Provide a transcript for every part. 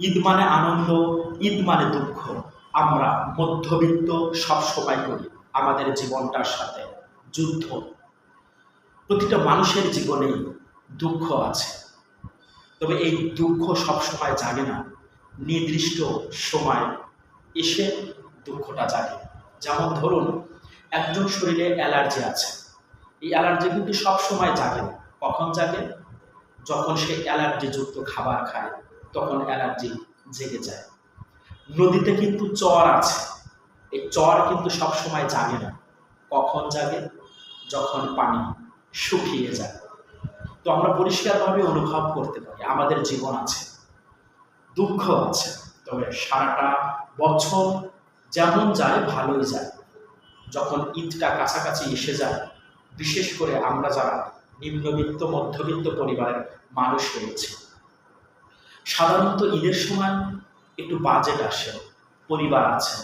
ঈদ মানে আনন্দ, ঈদ মানে দুঃখ। আমরা মধ্যবিত্ত সব সময় করি আমাদের জীবনটার সাথে। যুদ্ধ। প্রতিটা মানুষের জীবনেই দুঃখ আছে। তবে এই দুঃখ সবসময় জাগে না। নির্দিষ্ট সময় এসে দুঃখটা জাগে। যেমন ধরুন, একজন শরীরে অ্যালার্জি আছে। এই অ্যালার্জি কিন্তু সব সময় জাগে কখন জাগে? যখন সে অ্যালার্জিযুক্ত খাবার খায়। তখন অ্যালার্জি জেগে যায়। নদীতে কিন্তু চর আছে। এই চর কিন্তু সব সময় জাগে না। কখন জাগে? যখন পানি শুকিয়ে যায়। তো আমরা পরিষ্কারভাবে অনুভব করতে পারি, আমাদের জীবন আছে, দুঃখ আছে, তবে সারাটা বছর যেমন যায়, ভালোই যায়। যখন ঈদটা কাছাকাছি এসে যায়, বিশেষ করে আমরা যারা নিম্নবিত্ত, মধ্যবিত্ত পরিবারের মানুষ রয়েছে সাধারণত ঈদের সময় একটু বাজেট আসে, পরিবার আছে,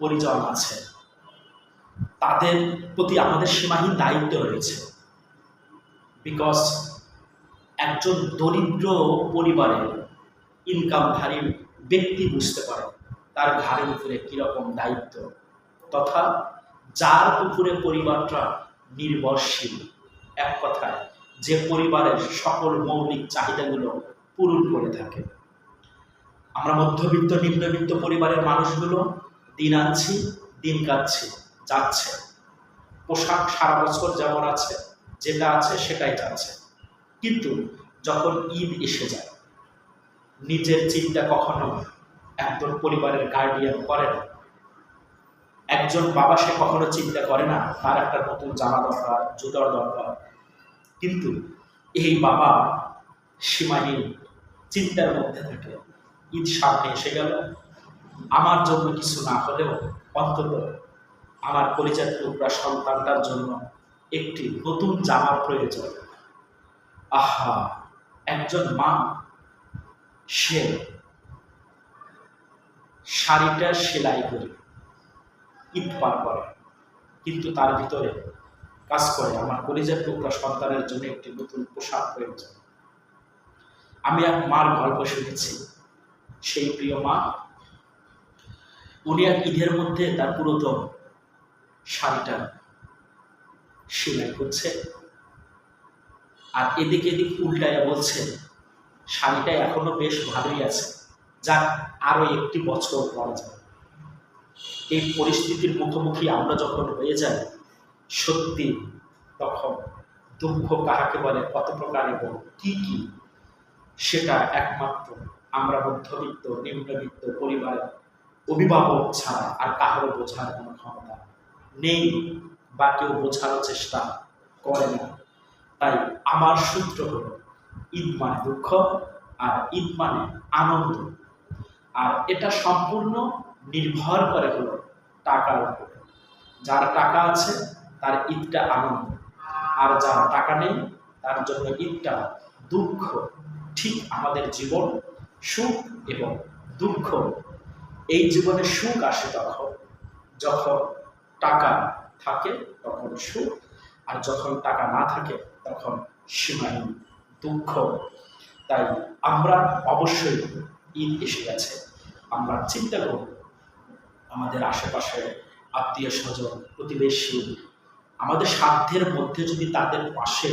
পরিজন আছে। তাদের প্রতি আমাদের সীমাহীন দায়িত্ব রয়েছে। বিকজ একজন দরিদ্র পরিবারের ইনকামধারী ব্যক্তি বুঝতে পারে তার ঘাড়ের উপরে কীরকম দায়িত্ব তথা যার উপরে পরিবারটা নির্ভরশীল। এক কথায়, যে পরিবারের সকল মৌলিক চাহিদাগুলো পূরণ করে থাকে। আমরা মধ্যবিত্ত, নিম্নবিত্ত পরিবারের মানুষগুলো দিন আনছি, দিন কাটছি, যাচ্ছে। পোশাক সারা বছর যেমন আছে, যেটা আছে সেটাই যাচ্ছে। কিন্তু যখন ঈদ এসে যায়, নিজের চিন্তা কখনো একজন পরিবারের গার্ডিয়ান করে না। একজন বাবা সে কখনো চিন্তা করে না, তার একটা নতুন জামা দরকার, জুতার দরকার। কিন্তু এই বাবা সীমাহীন চিন্তার মধ্যে থাকে ঈদ সামনে এসে গেল। আমার জন্য কিছু না হলেও অন্তত আমার পরিচয় টুকরা সন্তানটার জন্য একটি নতুন জামার প্রয়োজন। আহা, একজন মা, সে শাড়িটা সেলাই করে ঈদ পার করে, কিন্তু তার ভিতরে কাজ করে আমার কলিজার টুকরা সন্তানের জন্য একটি নতুন পোশাক প্রয়োজন। আমি এক মার গল্প শুনেছি। সেই প্রিয় মা, উনি এক ঈদের মধ্যে তার পুরাতন শাড়িটা সেলাই করছে আর এদিকে এদিক উল্টায়া বলছে, শাড়িটা এখনও বেশ ভালোই আছে। যাক, আরও একটি বছর পরা যায় এই পরিস্থিতির মুখোমুখি আমরা যখন হয়ে যাই, সত্যি তখন দুঃখ কাহাকে বলে, কত প্রকার এবং কি কি? সেটা একমাত্র আমরা মধ্যবিত্ত, নিম্নবিত্ত পরিবারের অভিভাবক ছাড়া আর কাহারও বোঝার কোনো ক্ষমতা নেই বা কেউ বোঝার চেষ্টা করে না। তাই আমার সূত্র হল ঈদ মানে দুঃখ আর ঈদ মানে আনন্দ। আর এটা সম্পূর্ণ নির্ভর করে হলো টাকার উপর। যার টাকা আছে, তার ঈদটা আনন্দ। আর যার টাকা নেই, তার জন্য ঈদটা দুঃখ। ঠিক আমাদের জীবন সুখ এবং দুঃখ। এই জীবনে সুখ আসে তখন, যখন টাকা থাকে তখন সুখ, আর যখন টাকা না থাকে তখন সীমাহীন দুঃখ। তাই আমরা অবশ্যই ঈদ এসে গেছে। আমরা চিন্তা করব, আমাদের আশেপাশে আত্মীয় স্বজন, প্রতিবেশী, আমাদের সাধ্যের মধ্যে যদি তাদের পাশে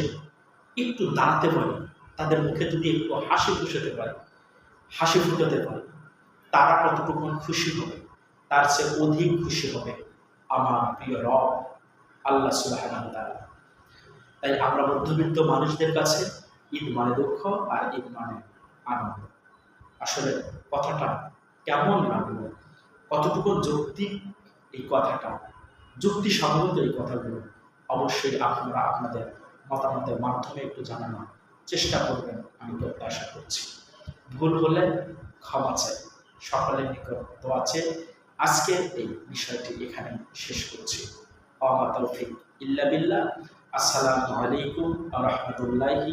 একটু দাঁড়াতে পারি তাদের মুখে যদি একটু হাসি ফুটাতে পারি, হাসি ফুটাতে পারে, তারা কতটুকু খুশি হবে? তার চেয়ে অধিক খুশি হবে আমার প্রিয় রব, আল্লাহ সুবাহ তাই আমরা মধ্যবিত্ত মানুষদের কাছে ঈদ মানে দুঃখ আর ঈদ মানে আনন্দ। আসলে কথাটা কেমন লাগল? কতটুকু যৌক্তিক এই কথাটা? যুক্তিসঙ্গত এই কথাগুলো অবশ্যই আপনারা আপনাদের মতামতের মাধ্যমে একটু জানানোর চেষ্টা করবেন আমি প্রত্যাশা করছি। ভুল হলে ক্ষমা চাই। সকলের নিকট তো আছে আজকে এই বিষয়টি এখানে শেষ করছি। অমাতৌফিক ইল্লা বিল্লাহ। আসসালামু আলাইকুম রহমতুল্লাহি